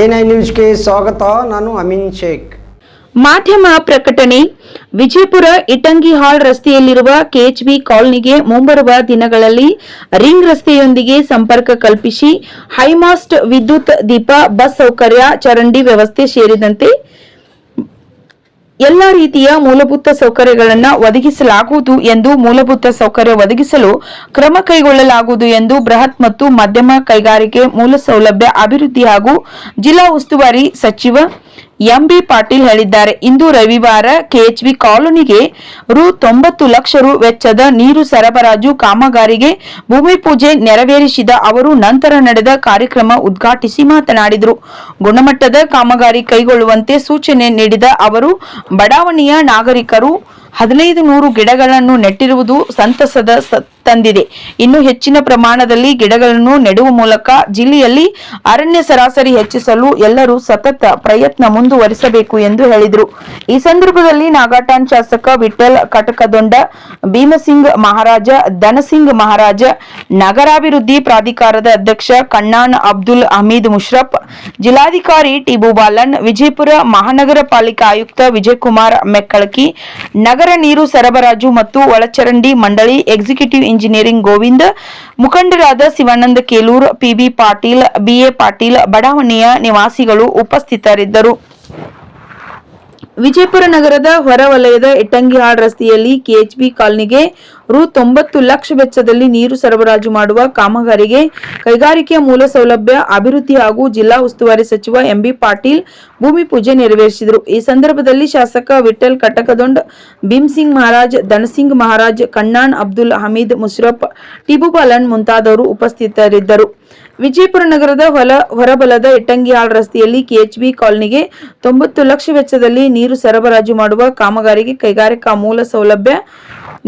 N I ನ್ಯೂಸ್ಗೆ ಸ್ವಾಗತ, ನಾನು ಅಮಿನ್ ಶೇಖ್. ಮಾಧ್ಯಮ ಪ್ರಕಟಣೆ, ವಿಜಯಪುರ ಇಟಂಗಿ ಹಾಲ್ ರಸ್ತೆಯಲ್ಲಿರುವ ಕೆಎಚ್ಬಿ ಕಾಲನಿಗೆ ಮುಂಬರುವ ದಿನಗಳಲ್ಲಿ ರಿಂಗ್ ರಸ್ತೆಯೊಂದಿಗೆ ಸಂಪರ್ಕ ಕಲ್ಪಿಸಿ, ಹೈಮಾಸ್ಟ್ ವಿದ್ಯುತ್ ದೀಪ, ಬಸ್ ಸೌಕರ್ಯ, ಚರಂಡಿ ವ್ಯವಸ್ಥೆ ಸೇರಿದಂತೆ ಎಲ್ಲ ರೀತಿಯ ಮೂಲಭೂತ ಸೌಕರ್ಯಗಳನ್ನು ಒದಗಿಸಲಾಗುವುದು ಎಂದು ಮೂಲಭೂತ ಸೌಕರ್ಯ ಒದಗಿಸಲು ಕ್ರಮ ಕೈಗೊಳ್ಳಲಾಗುವುದು ಎಂದು ಬೃಹತ್ ಮತ್ತು ಮಧ್ಯಮ ಕೈಗಾರಿಕೆ ಮೂಲ ಸೌಲಭ್ಯ ಅಭಿವೃದ್ಧಿ ಹಾಗೂ ಜಿಲ್ಲಾ ಉಸ್ತುವಾರಿ ಸಚಿವ ಎಂಬಿ ಪಾಟೀಲ್ ಹೇಳಿದ್ದಾರೆ. ಇಂದು ರವಿವಾರ ಕೆಎಚ್ಬಿ ಕಾಲೋನಿಗೆ ರು ತೊಂಬತ್ತು ಲಕ್ಷ ರು ವೆಚ್ಚದ ನೀರು ಸರಬರಾಜು ಕಾಮಗಾರಿಗೆ ಭೂಮಿ ಪೂಜೆ ನೆರವೇರಿಸಿದ ಅವರು ನಂತರ ನಡೆದ ಕಾರ್ಯಕ್ರಮ ಉದ್ಘಾಟಿಸಿ ಮಾತನಾಡಿದರು. ಗುಣಮಟ್ಟದ ಕಾಮಗಾರಿ ಕೈಗೊಳ್ಳುವಂತೆ ಸೂಚನೆ ನೀಡಿದ ಅವರು, ಬಡಾವಣೆಯ ನಾಗರಿಕರು ಹದಿನೈದು ನೂರು ಗಿಡಗಳನ್ನು ನೆಟ್ಟಿರುವುದು ಸಂತಸದ ತಂದಿದೆ. ಇನ್ನು ಹೆಚ್ಚಿನ ಪ್ರಮಾಣದಲ್ಲಿ ಗಿಡಗಳನ್ನು ನೆಡುವ ಮೂಲಕ ಜಿಲ್ಲೆಯಲ್ಲಿ ಅರಣ್ಯ ಸರಾಸರಿ ಹೆಚ್ಚಿಸಲು ಎಲ್ಲರೂ ಸತತ ಪ್ರಯತ್ನ ಮುಂದುವರಿಸಬೇಕು ಎಂದು ಹೇಳಿದರು. ಈ ಸಂದರ್ಭದಲ್ಲಿ ನಾಗಾಟಾನ್ ಶಾಸಕ ವಿಠಲ್ ಕಟಕದೊಂಡ, ಭೀಮಸಿಂಗ್ ಮಹಾರಾಜ, ಧನಸಿಂಗ್ ಮಹಾರಾಜ, ನಗರಾಭಿವೃದ್ಧಿ ಪ್ರಾಧಿಕಾರದ ಅಧ್ಯಕ್ಷ ಕಣ್ಣಾನ್ ಅಬ್ದುಲ್ ಹಮೀದ್ ಮುಷ್ರಫ್, ಜಿಲ್ಲಾಧಿಕಾರಿ ಟಿಬು ಬಾಲನ್, ವಿಜಯಪುರ ಮಹಾನಗರ ಪಾಲಿಕೆ ಆಯುಕ್ತ ವಿಜಯಕುಮಾರ್ ಮೆಕ್ಕಳಕಿ, ನಗರ ನೀರು ಸರಬರಾಜು ಮತ್ತು ಒಳಚರಂಡಿ ಮಂಡಳಿ ಎಕ್ಸಿಕ್ಯೂಟಿವ್ ಇಂಜಿನಿಯರಿಂಗ್ ಗೋವಿಂದ್, ಮುಖಂಡರಾದ Shivananda Kelur P B Patil B A Patil, ಬಡಾವಣೆಯ ನಿವಾಸಿಗಳು ಉಪಸ್ಥಿತರಿದ್ದರು. ವಿಜಯಪುರ ನಗರದ ಹೊರವಲಯದ ಇಟ್ಟಂಗಿಹಾಳ್ ರಸ್ತೆಯಲ್ಲಿ ಕೆಎಚ್ಬಿ ಕಾಲನಿಗೆ ರು ತೊಂಬತ್ತು ಲಕ್ಷ ವೆಚ್ಚದಲ್ಲಿ ನೀರು ಸರಬರಾಜು ಮಾಡುವ ಕಾಮಗಾರಿಗೆ ಕೈಗಾರಿಕೆಯ ಮೂಲ ಸೌಲಭ್ಯ, ಅಭಿವೃದ್ಧಿ ಹಾಗೂ ಜಿಲ್ಲಾ ಉಸ್ತುವಾರಿ ಸಚಿವ ಎಂಬಿ ಪಾಟೀಲ್ ಭೂಮಿ ಪೂಜೆ ನೆರವೇರಿಸಿದರು. ಈ ಸಂದರ್ಭದಲ್ಲಿ ಶಾಸಕ ವಿಠಲ್ ಕಟಕದೊಂಡ್, ಭೀಮ್ಸಿಂಗ್ ಮಹಾರಾಜ್, ಧನಸಿಂಗ್ ಮಹಾರಾಜ್, ಕಣ್ಣಾನ್ ಅಬ್ದುಲ್ ಹಮೀದ್ ಮುಷ್ರಫ್ ಟಿಬು ಬಾಲನ್ ಮುಂತಾದವರು ಉಪಸ್ಥಿತರಿದ್ದರು. ವಿಜಯಪುರ ನಗರದ ಹೊಲ ಹೊರಬಲದ ಇಟ್ಟಂಗಿಹಾಳ್ ರಸ್ತೆಯಲ್ಲಿ ಕೆಎಚ್ಬಿ ಕಾಲನಿಗೆ ತೊಂಬತ್ತು ಲಕ್ಷ ವೆಚ್ಚದಲ್ಲಿ ನೀರು ಸರಬರಾಜು ಮಾಡುವ ಕಾಮಗಾರಿಗೆ ಕೈಗಾರಿಕಾ ಮೂಲ ಸೌಲಭ್ಯ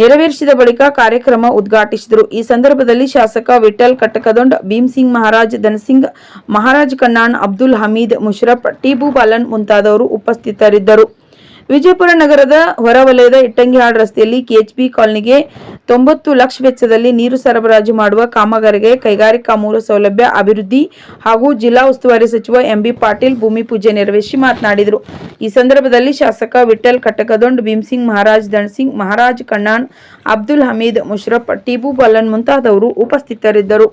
ನೆರವೇರಿಸಿದ ಬಳಿಕ ಕಾರ್ಯಕ್ರಮ ಉದ್ಘಾಟಿಸಿದರು. ಈ ಸಂದರ್ಭದಲ್ಲಿ ಶಾಸಕ ವಿಠಲ್ ಕಟ್ಟಕದೊಂಡ್ ಭೀಮ್ಸಿಂಗ್ ಮಹಾರಾಜ್, ಧನಸಿಂಗ್ ಮಹಾರಾಜ್ ಕಣ್ಣಾನ್, ಅಬ್ದುಲ್ ಹಮೀದ್, ಮುಷರಫ್, ಟಿಬು ಬಾಲನ್ ಮುಂತಾದವರು ಉಪಸ್ಥಿತರಿದ್ದರು. ವಿಜಯಪುರ ನಗರದ ಹೊರವಲಯದ ಇಟ್ಟಂಗಿಹಾಳ್ ರಸ್ತೆಯಲ್ಲಿ ಕೆಎಚ್ಪಿ ಕಾಲನಿಗೆ ತೊಂಬತ್ತು ಲಕ್ಷ ವೆಚ್ಚದಲ್ಲಿ ನೀರು ಸರಬರಾಜು ಮಾಡುವ ಕಾಮಗಾರಿಗೆ ಕೈಗಾರಿಕಾ ಮೂಲ ಸೌಲಭ್ಯ ಅಭಿವೃದ್ಧಿ ಹಾಗೂ ಜಿಲ್ಲಾ ಉಸ್ತುವಾರಿ ಸಚಿವ ಎಂಬಿ ಪಾಟೀಲ್ ಭೂಮಿ ಪೂಜೆ ನೆರವೇರಿಸಿ ಮಾತನಾಡಿದರು. ಈ ಸಂದರ್ಭದಲ್ಲಿ ಶಾಸಕ ವಿಠಲ್ ಕಟ್ಟಕದೊಂಡ್ ಭೀಮ್ಸಿಂಗ್ ಮಹಾರಾಜ್, ಧನ್ಸಿಂಗ್ ಮಹಾರಾಜ್, ಕಣ್ಣಾನ್, ಅಬ್ದುಲ್ ಹಮೀದ್, ಮುಷರಫ್, ಟಿಬು ಬಲ್ಲನ್ ಮುಂತಾದವರು ಉಪಸ್ಥಿತರಿದ್ದರು.